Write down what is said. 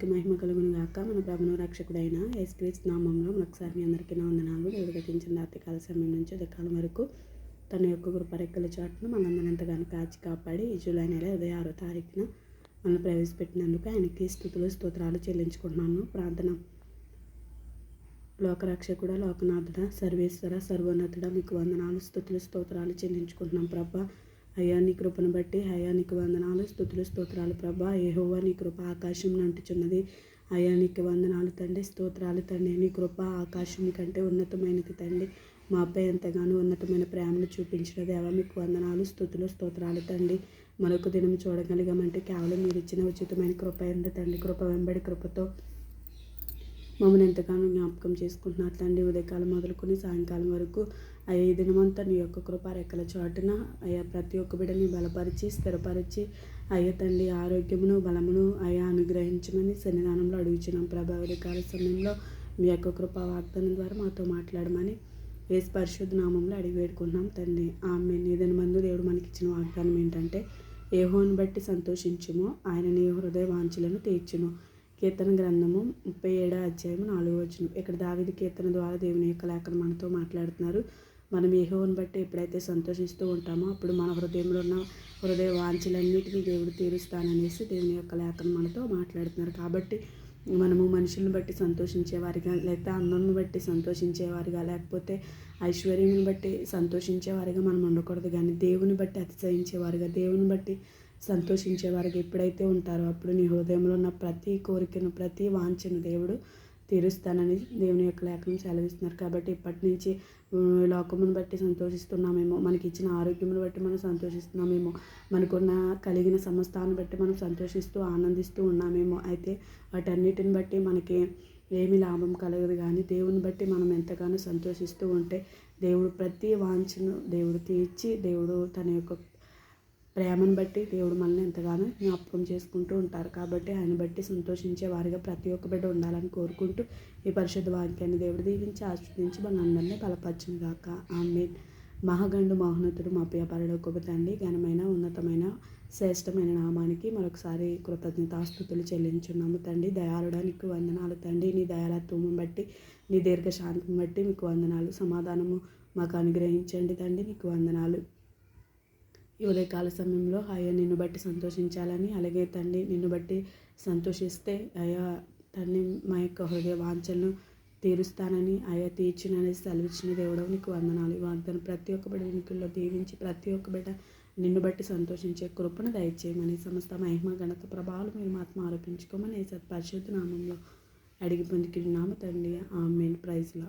నామానికి మహిమ కలుగును గాక. మన ప్రభును రక్షకుడైన యేసుక్రీస్తు నామంలో ఒకసారి మీ అందరికీ నా వందనాలు దేవుడు గతించిన రాత్రికాల సమయం నుంచి ఉదయకాలం వరకు తన యొక్క కృపరెక్కల చాటును మనందరం ఎంతగానో కాచి కాపాడి ఈ జూలై నెల ఇరవై ఆరో తారీఖున మనం ప్రవేశపెట్టినందుకు ఆయనకి స్థుతులు స్తోత్రాలు చెల్లించుకుంటున్నాను. ప్రార్థన. లోకరక్షకుడ లోకనాథుడ సర్వేశ్వర సర్వోన్నతుడ మీకు వందనాలు స్థుతులు స్తోత్రాలు చెల్లించుకుంటున్నాం. ప్రభా అయ్యా నీ కృపను బట్టి అయ్యా నీకు వందనాలు స్థుతులు స్తోత్రాలు ప్రభా. ఏహోవా నీ కృప ఆకాశం నంటుచున్నది. అయ్యా నీకు వందనాలు తండ్రి స్తోత్రాలు తండ్రి. నీ కృప ఆకాశం కంటే ఉన్నతమైనది తండ్రి. మాపై ఎంతగానో ఉన్నతమైన ప్రేమను చూపించిన దేవా మీకు వందనాలు స్థుతులు స్తోత్రాలు తండ్రి. మరొక దినం చూడగలిగామంటే కేవలం మీరు ఇచ్చిన ఉచితమైన కృప ఎంత తండ్రి. కృప వెంబడి కృపతో మమ్మల్ని ఎంతగానో జ్ఞాపకం చేసుకుంటున్నారు. తండ్రి ఉదయకాలం మొదలుకొని సాయంకాలం వరకు అయ్యా ఈ దినమంతా నీ యొక్క కృప రెక్కల చాటున అయ్యా ప్రతి ఒక్క బిడ్డని బలపరిచి స్థిరపరిచి అయ్యా తండ్రి ఆరోగ్యమును బలమును అయ్యా అనుగ్రహించమని సన్నిధానంలో అడుగుచున్నాం. ప్రభా ఉదయకాల సమయంలో మీ యొక్క కృప వాగ్దానం ద్వారా మాతో మాట్లాడమని ఏ పరిశుద్ధ నామంలో అడిగి వేడుకుంటున్నాం తండ్రి. ఆమె నిదన మందు దేవుడు మనకిచ్చిన వాగ్దానం ఏంటంటే ఏహోని బట్టి సంతోషించుము. ఆయన నీ హృదయ వాంఛలను తీర్చును కీర్తన గ్రంథము ముప్పై ఏడో అధ్యాయం నాలుగో వచ్చిన ఇక్కడ దావిది కీర్తన ద్వారా దేవుని యొక్క లేఖను మనతో మాట్లాడుతున్నారు. మనం ఏహోని బట్టి ఎప్పుడైతే సంతోషిస్తూ ఉంటామో అప్పుడు మన హృదయంలో ఉన్న హృదయ వాంఛలన్నిటినీ దేవుడు తీరుస్తాననేసి దేవుని యొక్క లేఖను మనతో మాట్లాడుతున్నారు. కాబట్టి మనము మనుషులను బట్టి సంతోషించేవారిగా లేకపోతే అందాన్ని బట్టి సంతోషించేవారిగా లేకపోతే ఐశ్వర్యం బట్టి సంతోషించేవారిగా మనం ఉండకూడదు. కానీ దేవుని బట్టి అతిశయించేవారుగా దేవుని బట్టి సంతోషించేవారికి ఎప్పుడైతే ఉంటారో అప్పుడు నీ హృదయంలో ఉన్న ప్రతి కోరికను ప్రతి వాంఛను దేవుడు తీరుస్తానని దేవుని యొక్క లేఖనం సెలవిస్తున్నారు. కాబట్టి ఇప్పటి నుంచి లోకమును బట్టి సంతోషిస్తున్నామేమో మనకి ఇచ్చిన ఆరోగ్యమును బట్టి మనం సంతోషిస్తున్నామేమో మనకున్న కలిగిన సమస్తాన్ని బట్టి మనం సంతోషిస్తూ ఆనందిస్తూ ఉన్నామేమో అయితే వాటన్నిటిని బట్టి మనకి ఏమి లాభం కలగదు. కానీ దేవుని బట్టి మనం ఎంతగానో సంతోషిస్తూ ఉంటే దేవుడు ప్రతి వాంఛను దేవుడు తీర్చి దేవుడు తన యొక్క ప్రేమను బట్టి దేవుడు మనల్ని ఎంతగానో జ్ఞాపకం చేసుకుంటూ ఉంటారు. కాబట్టి ఆయన బట్టి సంతోషించే వారిగా ప్రతి ఒక్క బిడ్డ ఉండాలని కోరుకుంటూ ఈ పరిశుద్ధ వాక్యాన్ని దేవుడు దీవించి ఆస్వాదించి మనందరినీ బలపరచును గాక. ఆమె మహాగండు మహోన్నతుడు మా ప్రియ పరలోకపు తండ్రి ఘనమైన ఉన్నతమైన శ్రేష్టమైన నామానికి మరొకసారి కృతజ్ఞతాస్థుతులు చెల్లించున్నాము. తండ్రి దయాళుడానికి వందనాలు. తండ్రి నీ దయాలత్వం బట్టి నీ దీర్ఘశాంతిని బట్టి మీకు వందనాలు. సమాధానము మాకు అనుగ్రహించండి. తండ్రి మీకు వందనాలు. ఈ ఉదయకాల సమయంలో అయ్యా నిన్ను బట్టి సంతోషించాలని అలాగే తండ్రి నిన్ను బట్టి సంతోషిస్తే అయ్యా తండ్రి మా యొక్క హృదయ వాంఛలను తీరుస్తానని అయ్యా తీర్చునని సెలవిచ్చిన దేవుడు నీకు వందనాలు. వాగ్దానం ప్రతి ఒక్క బిడ్డ వెనుకల్లో దీవించి ప్రతి ఒక్క బిడ్డ నిన్ను బట్టి సంతోషించే కృపను దయచేయమని సమస్త మహిమ గణత ప్రభావాలు మీరు మాత్రం ఆరోపించుకోమని సత్పరిశుద్ధ నామంలో అడిగి పొందుకున్నాము తండ్రి. ఆమెన్. ప్రైజ్లో